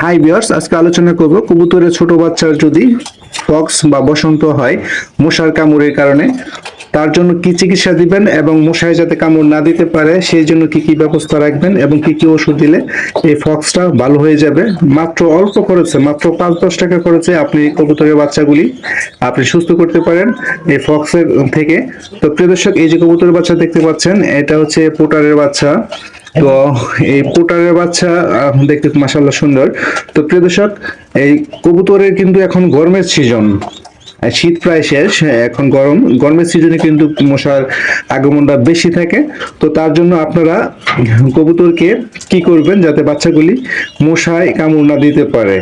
High বিয়ার্স আজকে আলোচনা করব কবুতরের ছোট বাচ্চার যদি ফক্স বা বসন্ত হয়, মশার কামড়ের কারণে, তার জন্য কি চিকিৎসা দিবেন এবং মশায় যাতে কামড় না দিতে পারে, সেই জন্য কি কি ব্যবস্থা রাখবেন এবং কি কি ওষুধ দিলে এই ফক্সটা ভালো হয়ে যাবে? মাত্র অল্প খরচে, মাত্র পাঁচ দশ টাকা খরচে আপনি কবুতরের বাচ্চাগুলি আপনি সুস্থ করতে পারেন এই ফক্সের থেকে। তো প্রিয় দর্শক, এই যে কবুতরের বাচ্চা দেখতে পাচ্ছেন, এটা হচ্ছে পোটারের বাচ্চা। তো এই পোটারের বাচ্চা দেখতে মাসাল্লাহ সুন্দর। তো প্রিয় দর্শক, এই কবুতরের কিন্তু এখন গরমের সিজন শীত প্রায় শেষ, এখন গরম। গরমের সিজনে কিন্তু মশার আগমনটা বেশি থাকে। তো তার জন্য আপনারা কবুতরকে কি করবেন যাতে বাচ্চাগুলি মশায় কামড় না দিতে পারে?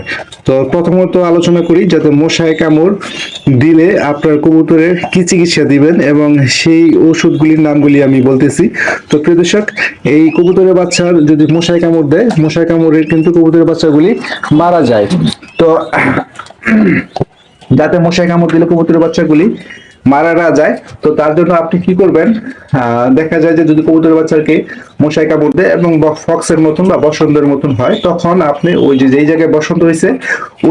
তো প্রথমত আলোচনা করি, যাতে মশায় কামড় দিলে আপনার কবুতরের কি চিকিৎসা দিবেন এবং সেই ওষুধগুলির নামগুলি আমি বলতেছি। তো প্রিয় দর্শক, এই কবুতরের বাচ্চার যদি মশায় কামড় দেয়, মশায় কামড়ে কিন্তু কবুতরের বাচ্চাগুলি মারা যায়। তো যাতে মশায় কামড় দিলে কবুতরের বাচ্চাগুলি মারা না যায়। তো তার জন্য আপনি কি করবেন? দেখা যায় যে যদি কবুতরের বাচ্চাকে মশাই কামড় দেয় এবং ফক্সের মতন বা বসন্তের মতন হয়, তখন আপনি ওই যে যেই জায়গায় বসন্ত হয়েছে,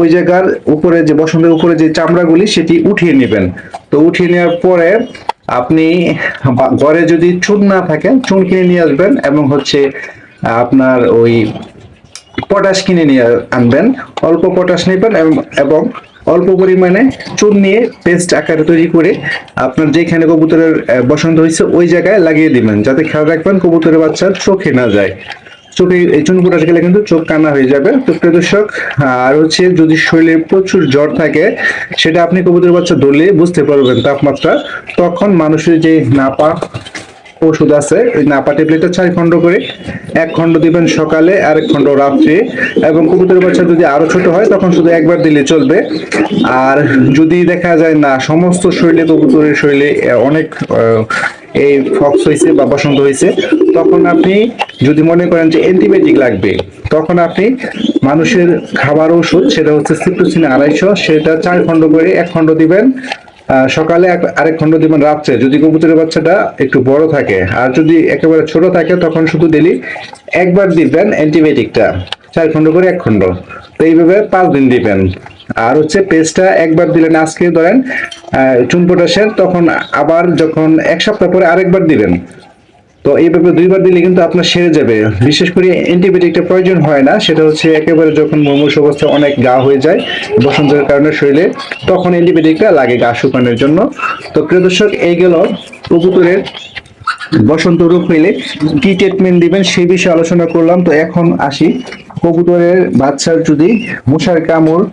ওই জায়গার উপরে যে বসন্তের উপরে যে চামড়াগুলি, সেটি উঠিয়ে নেবেন। তো উঠিয়ে নেওয়ার পরে আপনি ঘরে যদি চুন না থাকে, চুন কিনে নিয়ে আসবেন এবং হচ্ছে আপনার ওই পটাশ কিনে নিয়ে আনবেন। অল্প পটাশ নেবেন এবং অল্প পরিমাণে চুন নিয়ে পেস্ট আকারে তৈরি করে আপনার যেখানে কবুতরের বসন্ত হয়েছে, ওই জায়গায় লাগিয়ে দিবেন। যাতে খেয়াল রাখবেন কবুতরের বাচ্চার চোখে না যায়। চোখে এই চুন পটাশ গেলে কিন্তু চোখ কান্না হয়ে যাবে। তো প্রিয় দর্শক আর হচ্ছে যদি শরীরে প্রচুর জ্বর থাকে, সেটা আপনি কবুতরের বাচ্চা ধরলে বুঝতে পারবেন তাপমাত্রা। তখন মানুষের যে নাপা ওষুধ আছে নাপা ট্যাবলেটটা চার খণ্ড করে, এক খণ্ড দিবেন সকালে আর এক খণ্ড রাত্রে, এবং কবুতরের বাচ্চা যদি আরও ছোট হয়, তখন শুধু একবার দিলে চলবে। আর যদি দেখা যায় না, সমস্ত শরীরে, কবুতরের শরীরে অনেক এই ফক্স হয়েছে বা বসন্ত হয়েছে তখন আপনি যদি মনে করেন যে অ্যান্টিবায়োটিক লাগবে, তখন আপনি মানুষের খাবার ওষুধ সেটা হচ্ছে সিপ্টোসিন আড়াইশো, সেটা চার খণ্ড করে এক খণ্ড দিবেন সকালে আরেক খণ্ড দিবেন রাত্রে যদি কবুতরের বাচ্চাটা একটু বড় থাকে, আর যদি একেবারে ছোট থাকে, তখন শুধু ডেলি একবার দিবেন অ্যান্টিবায়োটিকটা। চার খণ্ড করে এক খণ্ড। তো এইভাবে পাঁচ দিন দিবেন। আর হচ্ছে পেস্টটা একবার দিলেন আজকে ধরেন চুন পটাশের, তখন আবার যখন এক সপ্তাহ পরে আরেকবার দিবেন তো এইভাবে দুইবার দিলে কিন্তু আপনার সেরে যাবে। বিশেষ করে অ্যান্টিবায়োটিকটা প্রয়োজন হয় না, সেটা হচ্ছে একেবারে যখন মুমূর্ষ অবস্থায় অনেক গা হয়ে যায়, বসন্তের কারণে শরীরে, তখন অ্যান্টিবায়োটিকটা লাগে গা শুকানোর জন্য। তো প্রিয় দর্শক, এই গেল কবুতরের বসন্ত রোগ হইলে কি ট্রিটমেন্ট দিবেন সেই বিষয়ে আলোচনা করলাম। তো এখন আসি কবুতরের বাচ্চার যদি মশার কামড়,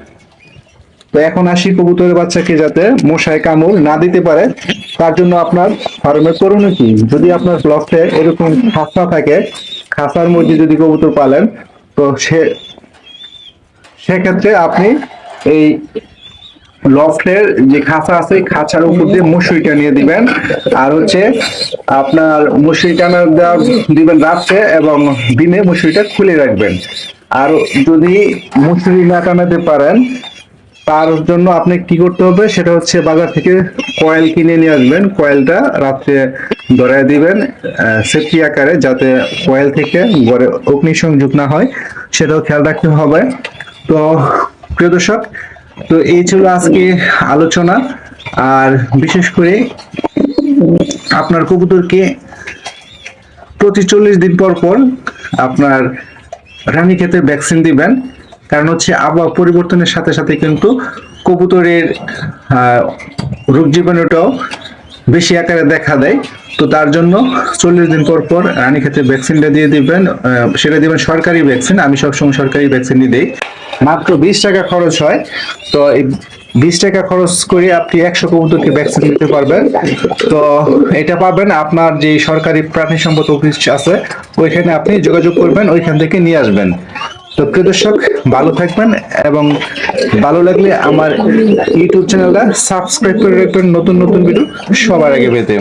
তো এখন আসি কবুতরের বাচ্চাকে যাতে মশায় কামড় না দিতে পারে। তার জন্য আপনার ফার্মে করণীয় কি? যদি আপনার ব্লকে এরকম খাসা থাকে, খাসার মধ্যে যদি কবুতর পালেন, তো সে, সেক্ষেত্রে আপনি এই লফটের যে খাঁচা আছে খাঁচার উপর দিয়ে মশুরিটা টানিয়ে দিবেন। আর হচ্ছে আপনার মশুরি টানা দিবেন রাত্রে এবং দিনে মশুরিটা খুলে রাখবেন। আর যদি মশুরি না টানাতে পারেন তার জন্য আপনি কি করতে হবে? সেটা হচ্ছে বাজার থেকে কয়েল কিনে নিয়ে আসবেন। কয়েলটা রাত্রে ধরায় দিবেন সেফটি আকারে যাতে কয়েল থেকে ঘরে অগ্নিসংযোগ না হয়। সেটাও খেয়াল রাখতে হবে। তো প্রিয় দর্শক, তো এই ছিল আজকে আলোচনা। আর বিশেষ করে আপনার কবুতরকে প্রতি চল্লিশ দিন পর পর আপনার রানী ক্ষেতে ভ্যাকসিন দিবেন। কারণ হচ্ছে আবহাওয়া পরিবর্তনের সাথে সাথে কিন্তু কবুতরের রোগ জীবাণুটাও বেশি আকারে দেখা দেয়। তো তার জন্য চল্লিশ দিন পর পর রানী ক্ষেত্রে ভ্যাকসিনটা দিয়ে দিবেন সেটা দিবেন সরকারি ভ্যাকসিন। আমি সবসময় সরকারি ভ্যাকসিনই দিই। মাত্র বিশ টাকা খরচ হয়। তো এই বিশ টাকা খরচ করে আপনি একশো কবুতরকে ভ্যাকসিন দিতে পারবেন। তো এটা পাবেন আপনার যে সরকারি প্রাণী সম্পদ অফিস আছে, ওইখানে আপনি যোগাযোগ করবেন, ওইখান থেকে নিয়ে আসবেন। তো প্রিয় দর্শক, ভালো থাকবেন এবং ভালো লাগলে আমার ইউটিউব চ্যানেলটা সাবস্ক্রাইব করে রাখবেন। নতুন নতুন ভিডিও সবার আগে পেতে।